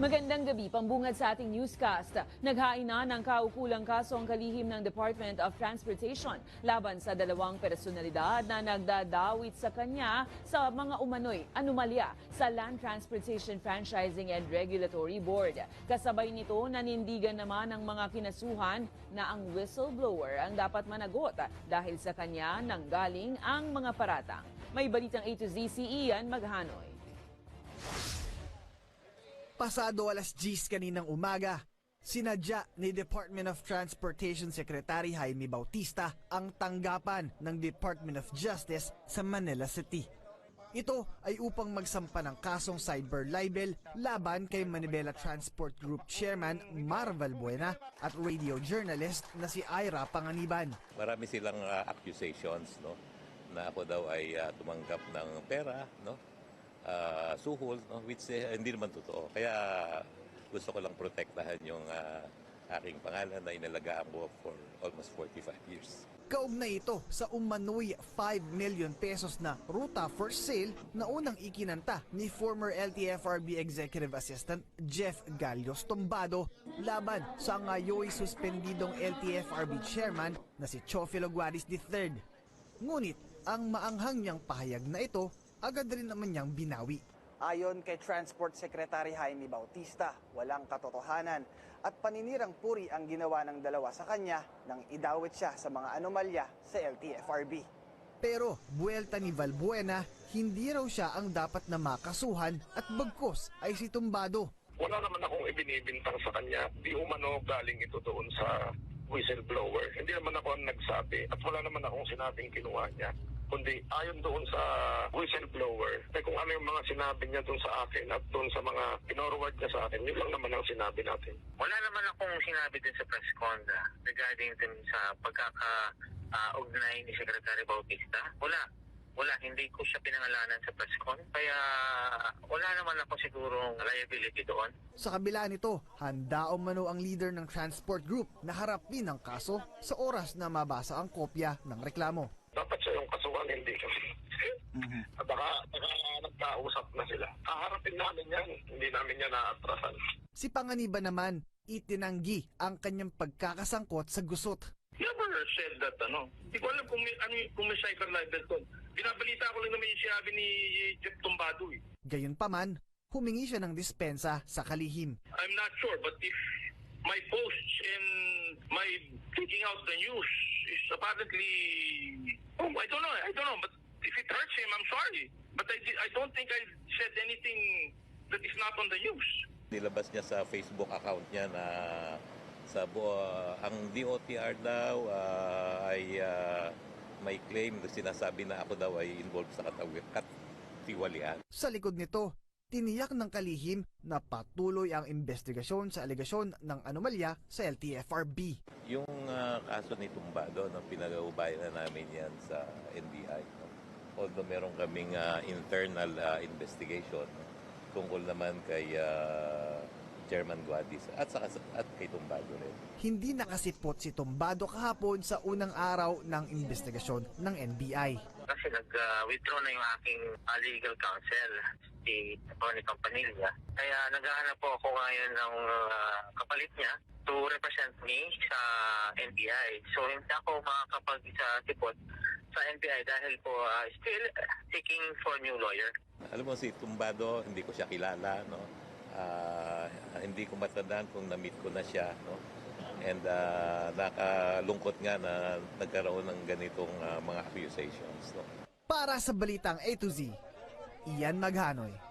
Magandang gabi, pambungad sa ating newscast. Naghain na ng kaukulang kaso ang kalihim ng Department of Transportation laban sa dalawang personalidad na nagdadawit sa kanya sa mga umano'y anomalya sa Land Transportation Franchising and Regulatory Board. Kasabay nito, nanindigan naman ng mga kinasuhan na ang whistleblower ang dapat managot dahil sa kanya nanggaling ang mga paratang. May balitang A to Z si Ian Maghanoy. Pasado alas 10 kaninang umaga, sinadya ni Department of Transportation Secretary Jaime Bautista ang tanggapan ng Department of Justice sa Manila City. Ito ay upang magsampa ng kasong cyber libel laban kay Manibela Transport Group Chairman Marvel Buena at radio journalist na si Ira Panganiban. marami silang ah, accusations no na ako daw ay ah, tumanggap ng pera no ah, suhol no? Which eh, hindi naman totoo. Kaya gusto ko lang protektahan yung ah, aking pangalan na inalagaan ko for almost 45 years. Kaugnay ito sa umano'y 5 million pesos na ruta for sale na unang ikinanta ni former LTFRB Executive Assistant Jeff Galios Tombado laban sa ngayoy suspendidong LTFRB Chairman na si Chofilo Guaris III. Ngunit ang maanghang niyang pahayag na ito agad rin naman niyang binawi. Ayon kay Transport Secretary Jaime Bautista, walang katotohanan at paninirang puri ang ginawa ng dalawa sa kanya nang idawit siya sa mga anomalya sa LTFRB. Pero buwelta ni Valbuena, hindi raw siya ang dapat na makasuhan at bagkos ay si Tumbado. wala naman akong ibinibintang sa kanya. Di umano galing ito doon sa whistleblower. Hindi naman ako ang nagsabi at wala naman akong sinabing kinuha niya. Kundi ayon doon sa whistleblower, eh kung ano yung mga sinabi niya doon sa akin at doon sa mga pinorward niya sa akin, yun lang naman ang sinabi natin. Wala naman akong sinabi din sa press con na regarding din sa pagkaka-ugnay ni Secretary Bautista. Wala. Wala. Hindi ko siya pinangalanan sa press con. Kaya wala naman ako sigurong liability doon. Sa kabila nito, handa umano ang leader ng transport group na harapin ang kaso sa oras na mabasa ang kopya ng reklamo. Dapat siya yung kasuhan, hindi kami. At baka, baka nagkausap na sila. Haharapin namin yan. Hindi namin yan naatrasan. Si Panganiba naman, itinanggi ang kanyang pagkakasangkot sa gusot. never said that ano. Hindi ko alam kung may, ano, kung may cyber libel doon. Binabalita ko lang naman yung sinabi ni Jeff Tumbado eh. Gayunpaman, humingi siya ng dispensa sa kalihim. I'm not sure but if my posts and my taking out the news is apparently oh, I don't know I don't know but if it hurts him I'm sorry but I I don't think I said anything that is not on the news. nilabas niya sa Facebook account niya na sa buo, ang DOTR daw ah, ay ah, may claim na sinasabi na ako daw ay involved sa katawi- katiwalian. Sa likod nito, tiniyak ng kalihim na patuloy ang investigasyon sa alegasyon ng anomalya sa LTFRB. Yung ah, kaso ni Tumbado, no, pinag-uubayan na namin yan sa NBI. No? Although meron kaming ah, internal ah, investigation no, tungkol naman kay ah, Chairman Guadis at, sa- at kay Tumbado rin. Hindi nakasipot si Tumbado kahapon sa unang araw ng investigasyon ng NBI. Kasi nag-withdraw na yung aking uh, legal counsel, si Tony Campanilla. Kaya naghahanap po ako ngayon ng uh, kapalit niya to represent me sa NBI. So hindi ako makakapag-tipot sa NBI dahil po uh, still seeking for new lawyer. Alam mo si Tumbado, hindi ko siya kilala, no? Ah, hindi ko matandaan kung na-meet ko na siya, no? And ah, nakalungkot nga na nagkaroon ng ganitong ah, mga accusations, no? Para sa balitang A to Z, Ian Maghanoy.